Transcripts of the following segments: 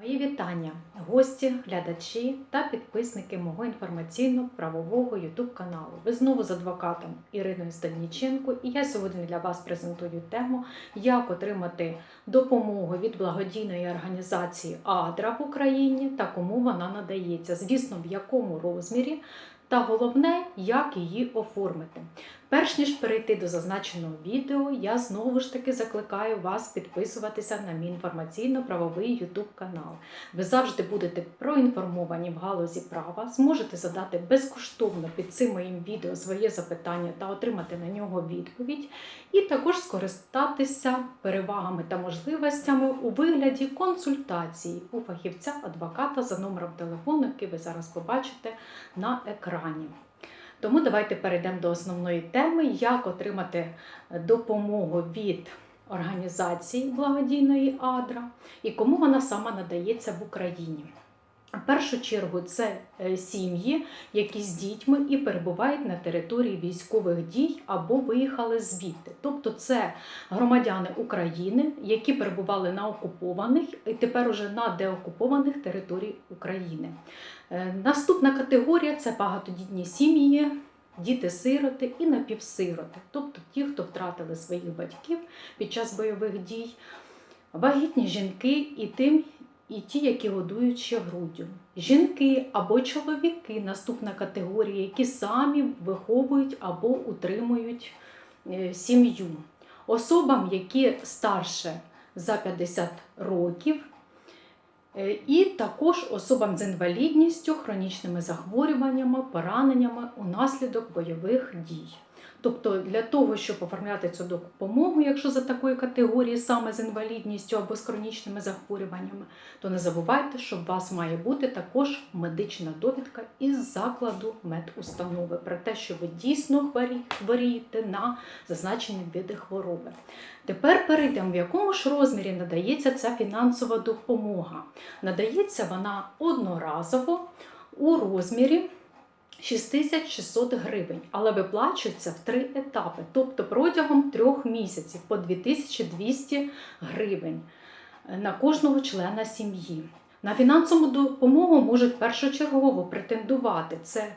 Мої вітання, гості, глядачі та підписники мого інформаційно-правового YouTube каналу. Ви знову з адвокатом Іриною Стадніченко, і я сьогодні для вас презентую тему, як отримати допомогу від благодійної організації АДРА в Україні та кому вона надається, звісно, в якому розмірі, та головне, як її оформити. Перш ніж перейти до зазначеного відео, я знову ж таки закликаю вас підписуватися на мій інформаційно-правовий YouTube канал. Ви завжди будете проінформовані в галузі права, зможете задати безкоштовно під цим моїм відео своє запитання та отримати на нього відповідь, і також скористатися перевагами та можливостями у вигляді консультації у фахівця-адвоката за номером телефону, який ви зараз побачите на екрані. Тому давайте перейдемо до основної теми, як отримати допомогу від організації благодійної АДРА і кому вона сама надається в Україні. В першу чергу це е, сім'ї, які з дітьми і перебувають на території військових дій або виїхали звідти. Тобто це громадяни України, які перебували на окупованих і тепер уже на деокупованих територій України. Е, Наступна категорія це багатодітні сім'ї, діти-сироти і напівсироти, тобто ті, хто втратили своїх батьків під час бойових дій, вагітні жінки і тим, і ті, які годують ще груддю. Жінки або чоловіки, наступна категорія, які самі виховують або утримують е, сім'ю. Особам, які старше за 50 років, Е, і також особам з інвалідністю, хронічними захворюваннями, пораненнями унаслідок бойових дій. Тобто для того, щоб оформляти цю допомогу, якщо за такої категорії саме з інвалідністю або з хронічними захворюваннями, то не забувайте, що у вас має бути також медична довідка із закладу медустанови про те, що ви дійсно хворієте на зазначені види хвороби. Тепер перейдемо, в якому ж розмірі надається ця фінансова допомога. Надається вона одноразово у розмірі 6600 гривень, але виплачується в три етапи, тобто протягом трьох місяців по 2200 гривень е, на кожного члена сім'ї. На фінансову допомогу можуть першочергово претендувати це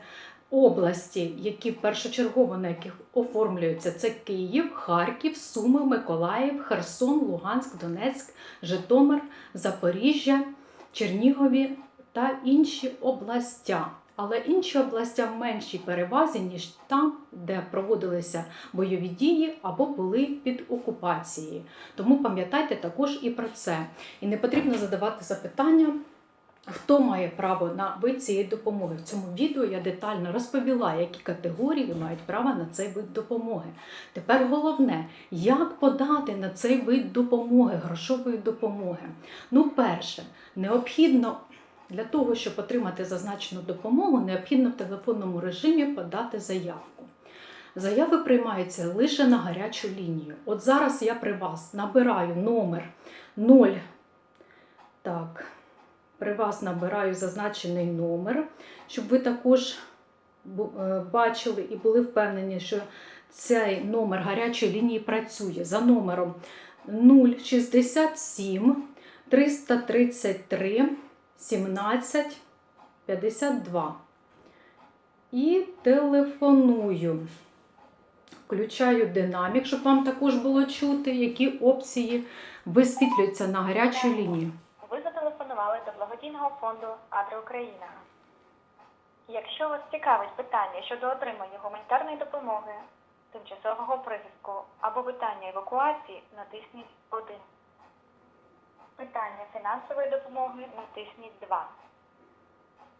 області, які першочергово на яких оформлюються, це Київ, Харків, Суми, Миколаїв, Херсон, Луганськ, Донецьк, Житомир, Запоріжжя, Чернігові та інші областя. Але інші областя в меншій перевазі, ніж там, де проводилися бойові дії або були під окупацією. Тому пам'ятайте також і про це. І не потрібно задавати запитання, хто має право на вид цієї допомоги. В цьому відео я детально розповіла, які категорії мають право на цей вид допомоги. Тепер головне, як подати на цей вид допомоги, грошової допомоги. Ну, перше, необхідно для того, щоб отримати зазначену допомогу, необхідно в телефонному режимі подати заявку. Заяви приймаються лише на гарячу лінію. От зараз я при вас набираю номер 0. Так, при вас набираю зазначений номер, щоб ви також е, бачили і були впевнені, що цей номер гарячої лінії працює за номером 067 333 17 52. І телефоную. Включаю динамік, щоб вам також було чути, які опції висвітлюються на гарячій лінії. Ви зателефонували до благодійного фонду Адра Україна. Якщо вас цікавить питання щодо отримання гуманітарної допомоги, тимчасового прихистку або питання евакуації, натисніть 1. Питання фінансової допомоги натисніть 2.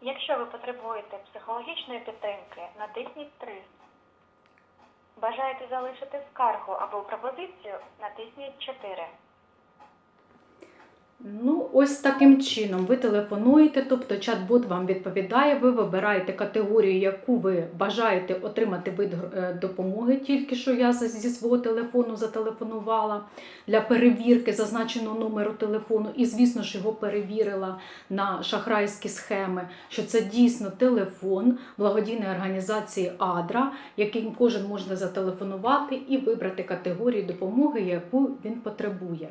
Якщо ви потребуєте психологічної підтримки, натисніть 3. Бажаєте залишити скаргу або пропозицію, натисніть 4. Ну, ось таким чином ви телефонуєте, тобто чат-бот вам відповідає, ви вибираєте категорію, яку ви бажаєте отримати вид е, допомоги, тільки що я зі свого телефону зателефонувала для перевірки зазначеного номеру телефону, і, звісно ж, його перевірила на шахрайські схеми, що це дійсно телефон благодійної організації Адра, яким кожен може зателефонувати і вибрати категорію допомоги, яку він потребує.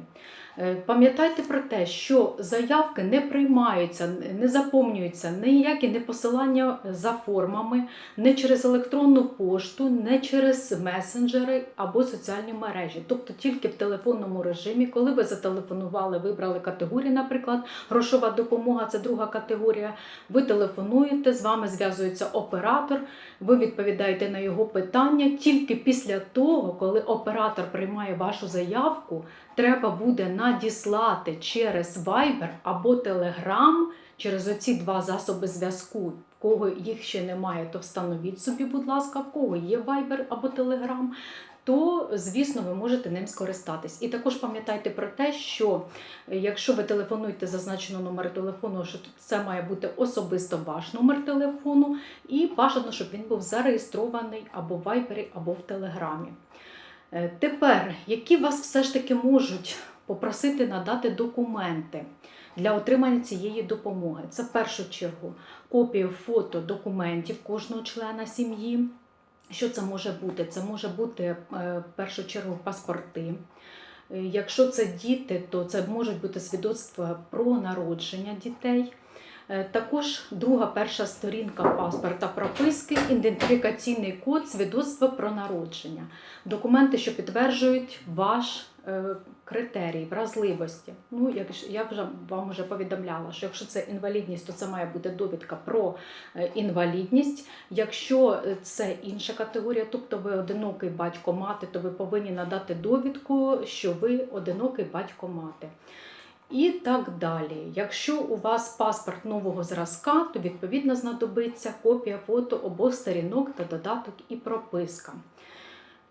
Е, Пам'ятайте про те, що заявки не приймаються, не заповнюються ніякі не посилання за формами, не через електронну пошту, не через месенджери або соціальні мережі. Тобто тільки в телефонному режимі, коли ви зателефонували, вибрали категорію, наприклад, грошова допомога це друга категорія. Ви телефонуєте, з вами зв'язується оператор, ви відповідаєте на його питання. Тільки після того, коли оператор приймає вашу заявку, треба буде надіслати через Viber або Telegram, через оці два засоби зв'язку. В кого їх ще немає, то встановіть собі, будь ласка, в кого є Viber або Telegram, то, звісно, ви можете ним скористатись. І також пам'ятайте про те, що е, якщо ви телефонуєте зазначеного номер телефону, що це має бути особисто ваш номер телефону, і бажано, щоб він був зареєстрований або в Viber, або в Телеграмі. Е, Тепер, які вас все ж таки можуть попросити надати документи для отримання цієї допомоги? Це в першу чергу копію фото документів кожного члена сім'ї. Що це може бути? Це може бути е, в першу чергу паспорти. Е, Якщо це діти, то це можуть бути свідоцтва про народження дітей. Е, Також друга перша сторінка паспорта прописки, ідентифікаційний код, свідоцтво про народження, документи, що підтверджують ваш критерій вразливості. Ну, як я вже вам вже повідомляла, що якщо це інвалідність, то це має бути довідка про е, інвалідність. Якщо е, це інша категорія, тобто ви одинокий батько мати, то ви повинні надати довідку, що ви одинокий батько мати. І так далі. Якщо у вас паспорт нового зразка, то відповідно знадобиться копія фото обох сторінок та додаток і прописка.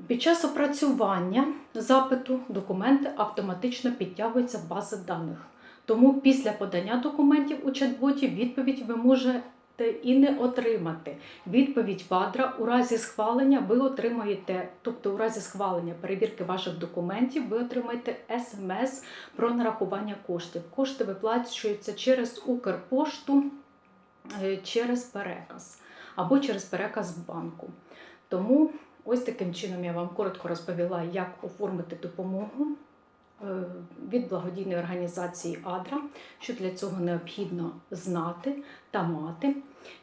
Під час опрацювання запиту документи автоматично підтягуються в бази даних. Тому після подання документів у чат-боті відповідь ви можете і не отримати. Відповідь ВАДРА у разі схвалення ви отримаєте, тобто у разі схвалення перевірки ваших документів, ви отримаєте смс про нарахування коштів. Кошти виплачуються через Укрпошту, е, через переказ або через переказ банку. Тому ось таким чином я вам коротко розповіла, як оформити допомогу е, від благодійної організації Адра, що для цього необхідно знати та мати.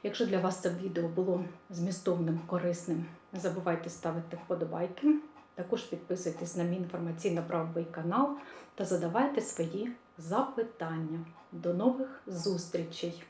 Якщо для вас це відео було змістовним, корисним, не забувайте ставити вподобайки. Також підписуйтесь на мій інформаційно-правовий канал та задавайте свої запитання. До нових зустрічей!